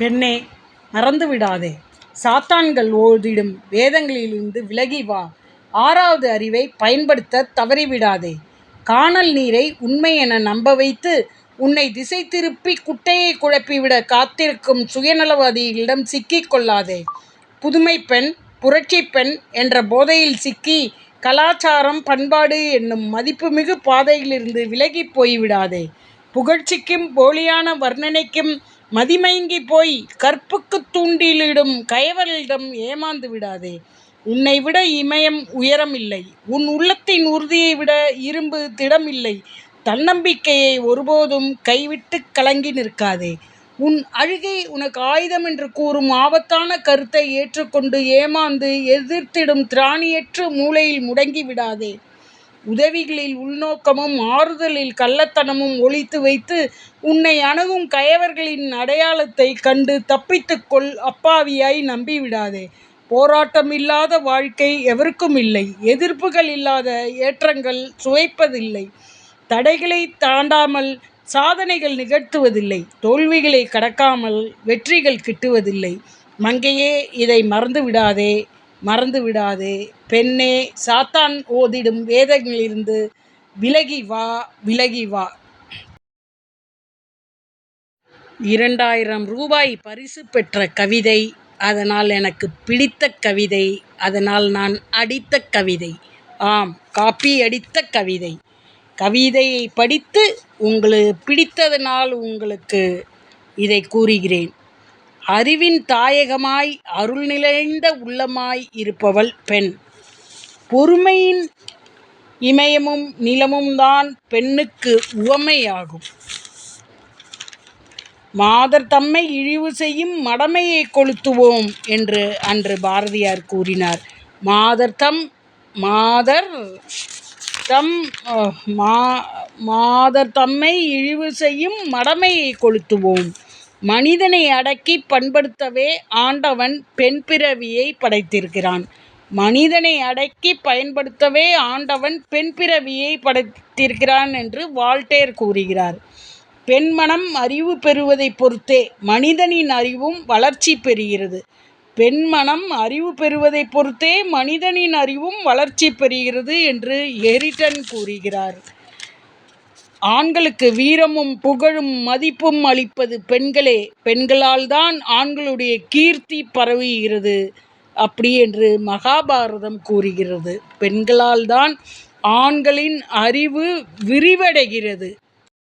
பெண்ணே மறந்து விடாதே. சாத்தான்கள் ஓதிடும் வேதங்களிலிருந்து விலகி வா. ஆறாவது அறிவை பயன்படுத்தத் தவறிவிடாதே. கானல் நீரை உண்மை என நம்ப வைத்து உன்னை திசை திருப்பி குட்டையை குழப்பிவிட காத்திருக்கும் சுயநலவாதிகளிடம் சிக்கிக் கொள்ளாதே. புதுமை பெண் புரட்சி பெண் என்ற போதையில் சிக்கி கலாச்சாரம் பண்பாடு என்னும் மதிப்புமிகு பாதையிலிருந்து விலகிப் போய்விடாதே. புகழ்ச்சிக்கும் போலியான வர்ணனைக்கும் மதிமயங்கிப் போய் கற்புக்குத் தூண்டிலிடும் கயவர்களிடம் ஏமாந்து விடாதே. உன்னை விட இமயம் உயரம் இல்லை உன் உள்ளத்தின் உறுதியை விட இரும்பு திடம் இல்லை தன்னம்பிக்கையை ஒருபோதும் கைவிட்டுக் கலங்கி நிற்காதே. உன் அழுகை உனக்கு ஆயுதம் என்று கூறும் ஆபத்தான கருத்தை ஏற்றுக்கொண்டு ஏமாந்து எதிர்த்திடும் திராணியற்று மூலையில் முடங்கி விடாதே. உதவிகளில் உள்நோக்கமும் ஆறுதலில் கள்ளத்தனமும் ஒழித்து வைத்து உன்னை அணுகும் கயவர்களின் அடையாளத்தை கண்டு தப்பித்துக்கொள் அப்பாவியாய் நம்பிவிடாதே. போராட்டம் இல்லாத வாழ்க்கை எவருக்கும் இல்லை. எதிர்ப்புகள் இல்லாத ஏற்றங்கள் சுவைப்பதில்லை. தடைகளை தாண்டாமல் சாதனைகள் நிகழ்த்துவதில்லை. தோல்விகளை கடக்காமல் வெற்றிகள் கிட்டுவதில்லை. மங்கையே இதை மறந்து விடாதே மறந்து விடாதே பெண்ணே சாத்தான் ஓதிடும் வேதங்களிலிருந்து விலகி வா விலகி வா. இரண்டாயிரம் ரூபாய் பரிசு பெற்ற கவிதை அதனால் எனக்கு பிடித்த கவிதை அதனால் நான் அடித்த கவிதை. ஆம் காப்பி அடித்த கவிதை. கவிதையை படித்து உங்களுக்கு பிடித்ததனால் உங்களுக்கு இதை கூறுகிறேன். அறிவின் தாயகமாய் அருள் நிறைந்த உள்ளமாய் இருப்பவள் பெண். பொறுமையின் இமயமும் நிலமும் தான் பெண்ணுக்கு உவமையாகும். மாதர் தம்மை இழிவு செய்யும் மடமையை கொளுத்துவோம் என்று அன்று பாரதியார் கூறினார். மாதர் தம் மாதர் தம் மா மாதர் தம்மை இழிவு செய்யும் மடமையை கொளுத்துவோம். மனிதனை அடக்கி பண்படுத்தவே ஆண்டவன் பெண் பிறவியை படைத்திருக்கிறான். மனிதனை அடக்கி பயன்படுத்தவே ஆண்டவன் பெண் பிறவியை படைத்திருக்கிறான் என்று வால்டேர் கூறுகிறார். பெண்மனம் அறிவு பெறுவதைப் பொறுத்தே மனிதனின் அறிவும் வளர்ச்சி பெறுகிறது. பெண்மனம் அறிவு பெறுவதைப் பொறுத்தே மனிதனின் அறிவும் வளர்ச்சி பெறுகிறது என்று எரிட்டன் கூறுகிறார். ஆண்களுக்கு வீரமும் புகழும் மதிப்பும் அளிப்பது பெண்களே பெண்களால் தான் ஆண்களுடைய கீர்த்தி பரவுகிறது. அப்படி என்று மகாபாரதம் கூறுகிறது. பெண்களால் தான் ஆண்களின் அறிவு விரிவடைகிறது.